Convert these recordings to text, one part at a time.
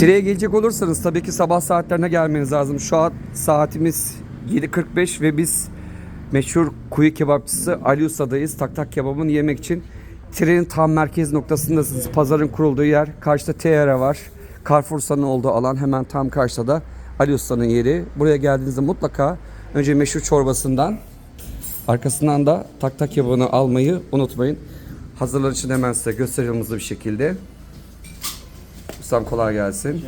Tire'ye gelecek olursanız tabii ki sabah saatlerine gelmeniz lazım. Şu an saatimiz 7.45 ve biz meşhur kuyu kebapçısı Ali Usta'dayız. Tak tak kebabını yemek için Tire'nin tam merkez noktasındasınız. Pazarın kurulduğu yer. Karşıda TR var. Carrefour'un olduğu alan hemen tam karşıda da Ali Usta'nın yeri. Buraya geldiğinizde mutlaka önce meşhur çorbasından arkasından da tak tak kebabını almayı unutmayın. Hazırlar için hemen size gösterelim bir şekilde. Ustam kolay gelsin.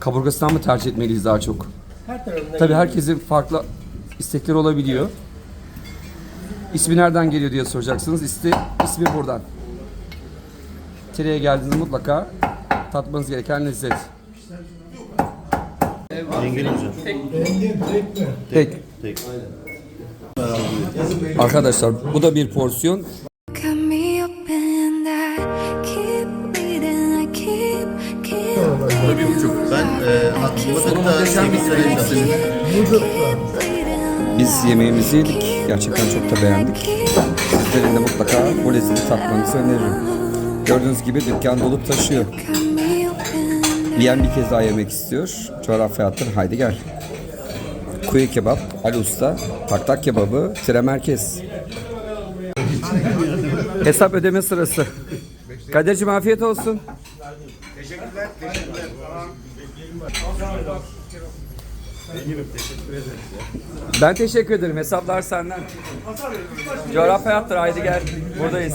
Kaburgasından mı tercih etmeliyiz daha çok? Her tarafında Tabii herkesin farklı istekleri olabiliyor. İsmi nereden geliyor diye soracaksınız. İsmi, ismi buradan. Tire'ye geldiğinizde mutlaka tatmanız gereken lezzet. Engin hocam. Tek. Tek. Arkadaşlar bu da bir porsiyon. Bleeding. Ben e, bir 8 sene sene. Biz yemeğimizi yedik. Gerçekten çok da beğendik. Sizlerin de mutlaka bu lezzeti tatmanızı öneririm. Gördüğünüz gibi dükkan dolup taşıyor. Yiyen bir kez daha yemek istiyor. Coğrafya attır haydi gel. Kuyu kebap, Ali Usta, tak tak kebabı, tire merkez. Hesap ödeme sırası. Kadir'cim afiyet olsun. Ben teşekkür ederim. Hesaplar senden. Coğrafya yaptır. Haydi gel. Buradayız.